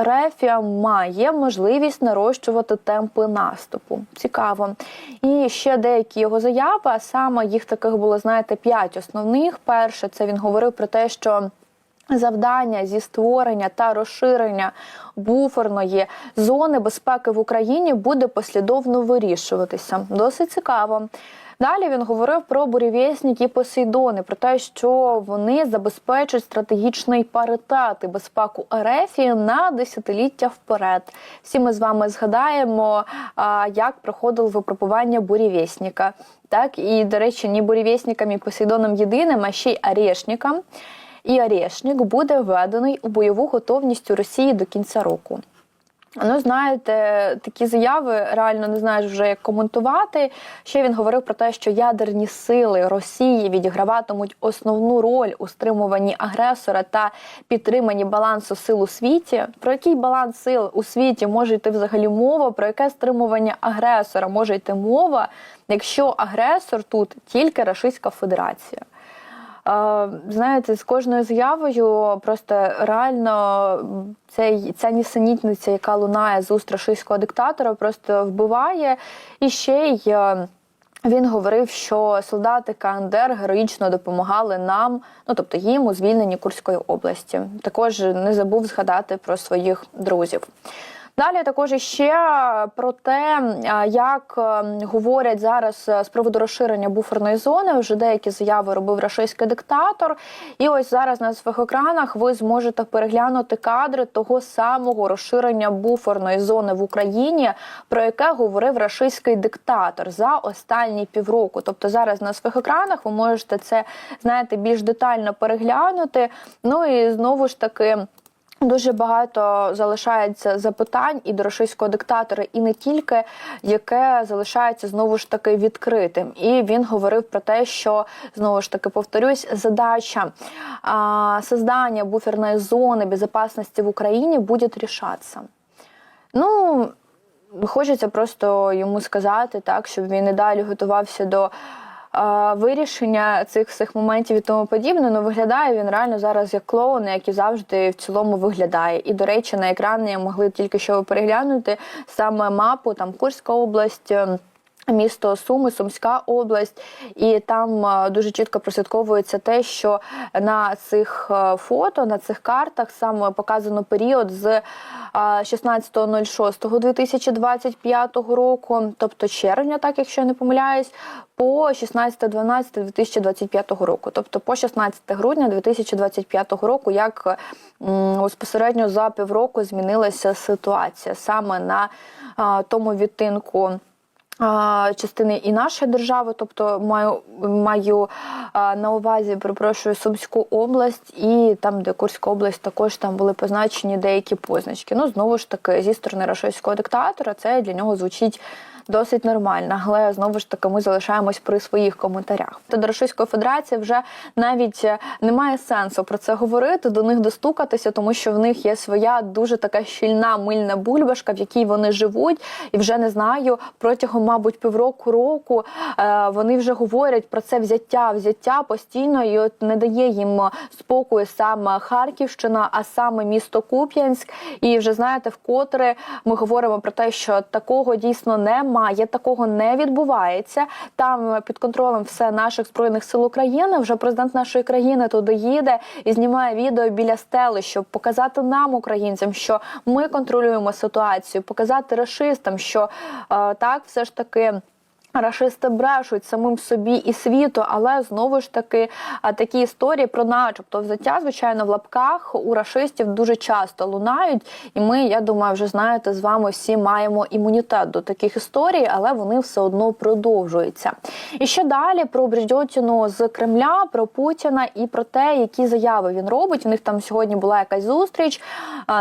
Рефія має можливість нарощувати темпи наступу. Цікаво. І ще деякі його заяви, а саме їх таких було, знаєте, п'ять основних. Перше, це він говорив про те, що. Завдання зі створення та розширення буферної зони безпеки в Україні буде послідовно вирішуватися. Досить цікаво. Далі він говорив про бурєвєсники і Посейдони, про те, що вони забезпечать стратегічний паритет і безпеку РФ на десятиліття вперед. Всі ми з вами згадаємо, як проходило випробування бурєвєсника. Так і до речі, ні бурєвєснікам і Посейдоном єдиним, а ще й Орешникам. І Орешник буде введений у бойову готовність у Росії до кінця року. Ну, знаєте, такі заяви реально не знаєш вже як коментувати. Ще він говорив про те, що ядерні сили Росії відіграватимуть основну роль у стримуванні агресора та підтриманні балансу сил у світі. Про який баланс сил у світі може йти взагалі мова? Про яке стримування агресора може йти мова, якщо агресор тут тільки Російська Федерація? Знаєте, з кожною заявою просто реально цей, ця нісенітниця, яка лунає з уст рашистського диктатора, просто вбиває. І ще й е, він говорив, що солдати КНДР героїчно допомагали нам, ну тобто їм у звільненні Курської області. Також не забув згадати про своїх друзів. Далі також ще про те, як е, говорять зараз е, з приводу розширення буферної зони. Вже деякі заяви робив рашистський диктатор. І ось зараз на своїх екранах ви зможете переглянути кадри того самого розширення буферної зони в Україні, про яке говорив рашистський диктатор за останні півроку. Тобто зараз на своїх екранах ви можете це знаєте більш детально переглянути. Ну і знову ж таки. Дуже багато залишається запитань і до російського диктатора, і не тільки яке залишається знову ж таки відкритим. І він говорив про те, що знову ж таки повторюсь, задача а, создання буферної зони безпечності в Україні буде рішатися. Ну хочеться просто йому сказати так, щоб він і далі готувався до вирішення цих всіх моментів і тому подібне, ну виглядає він реально зараз як клоун, як і завжди в цілому виглядає. І, до речі, на екрані могли тільки що переглянути саме мапу, там Курська область. Місто Суми, Сумська область, і там е, дуже чітко прослідковується те, що на цих е, фото, на цих картах саме показано період з е, 16.06.2025 року, тобто червня, так якщо я не помиляюсь, по 16.12.2025 року, тобто по 16 грудня 2025 року, як безпосередньо за півроку змінилася ситуація саме на тому відтинку. Частини і нашої держави, тобто маю маю на увазі, перепрошую, Сумську область, і там, де Курська область, також там були позначені деякі позначки. Ну знову ж таки, зі сторони рашистського диктатора, це для нього звучить. Досить нормально, але знову ж таки ми залишаємось при своїх коментарях. Та до Російської Федерації вже навіть е, немає сенсу про це говорити, до них достукатися, тому що в них є своя дуже така щільна мильна бульбашка, в якій вони живуть, і вже не знаю протягом, мабуть, півроку року е, вони вже говорять про це взяття, взяття постійно, і от не дає їм спокою саме Харківщина, а саме місто Куп'янськ. І вже знаєте, вкотре ми говоримо про те, що такого дійсно немає немає, такого не відбувається. Там під контролем все наших збройних сил України. Вже президент нашої країни туди їде і знімає відео біля стели, щоб показати нам, українцям, що ми контролюємо ситуацію, показати расистам, що е, так все ж таки. Рашисти брешуть самим собі і світу, але знову ж таки такі історії про, начебто, взяття, звичайно, в лапках у рашистів дуже часто лунають. І ми, я думаю, вже знаєте, з вами всі маємо імунітет до таких історій, але вони все одно продовжуються. І ще далі про Брідьотіну з Кремля, про Путіна і про те, які заяви він робить. У них там сьогодні була якась зустріч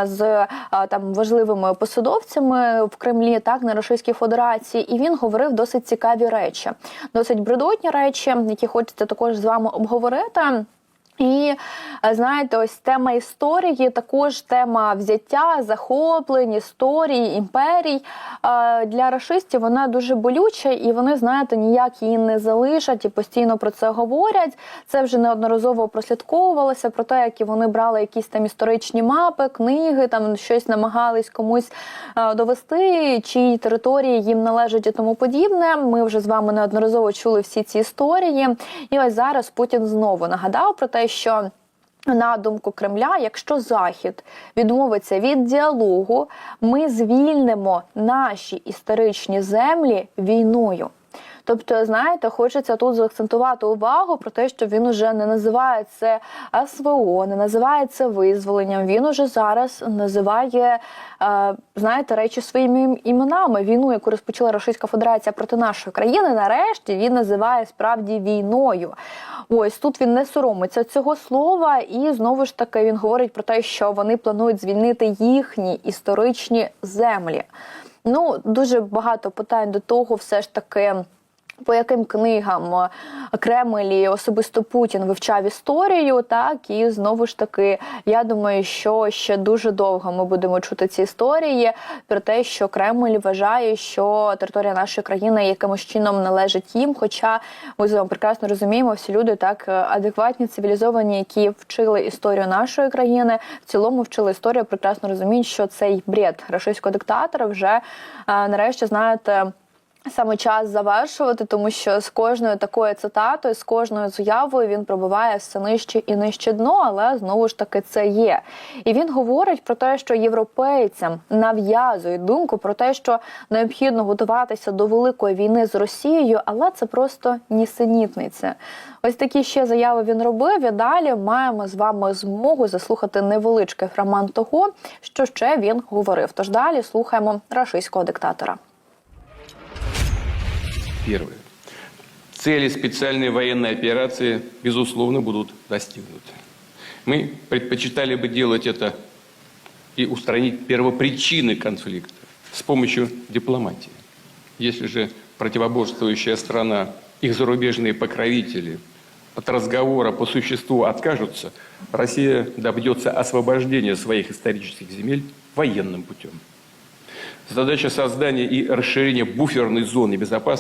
з там важливими посадовцями в Кремлі, так на Російській Федерації, і він говорив досить цікаві речі, досить бредотні речі, які хочеться також з вами обговорити. І е, знаєте, ось тема історії, також тема взяття, захоплень, історій, імперій е, для рашистів вона дуже болюча, і вони, знаєте, ніяк її не залишать і постійно про це говорять. Це вже неодноразово прослідковувалося про те, як вони брали якісь там історичні мапи, книги, там щось намагались комусь е, довести, чиї території їм належать і тому подібне. Ми вже з вами неодноразово чули всі ці історії. І ось зараз Путін знову нагадав про те, що. На думку Кремля, якщо Захід відмовиться від діалогу, ми звільнимо наші історичні землі війною. Тобто, знаєте, хочеться тут заакцентувати увагу про те, що він уже не називає це СВО, не називає це визволенням. Він уже зараз називає, е, знаєте, речі своїми іменами. Війну, яку розпочала Російська Федерація проти нашої країни, нарешті він називає справді війною. Ось тут він не соромиться цього слова, і знову ж таки він говорить про те, що вони планують звільнити їхні історичні землі. Ну дуже багато питань до того, все ж таки. По яким книгам е, Кремль і особисто Путін вивчав історію, так і знову ж таки, я думаю, що ще дуже довго ми будемо чути ці історії про те, що Кремль вважає, що територія нашої країни якимось чином належить їм. Хоча ми з вами прекрасно розуміємо, всі люди так е, адекватні, цивілізовані, які вчили історію нашої країни, в цілому вчили історію, прекрасно розуміють, що цей бред рашистського диктатора вже е, нарешті знаєте. Саме час завершувати, тому що з кожною такою цитатою, з кожною заявою він пробиває все нижче і нижче дно, але знову ж таки це є. І він говорить про те, що європейцям нав'язують думку про те, що необхідно готуватися до великої війни з Росією, але це просто нісенітниця. Ось такі ще заяви він робив. І далі маємо з вами змогу заслухати невеличкий фрагмент того, що ще він говорив. Тож далі слухаємо рашистського диктатора. Первое. Цели специальной военной операции, безусловно, будут достигнуты. Мы предпочитали бы делать это и устранить первопричины конфликта с помощью дипломатии. Если же противоборствующая страна, их зарубежные покровители от разговора по существу откажутся, Россия добьется освобождения своих исторических земель военным путем. Задача создания и расширения буферной зоны безопасности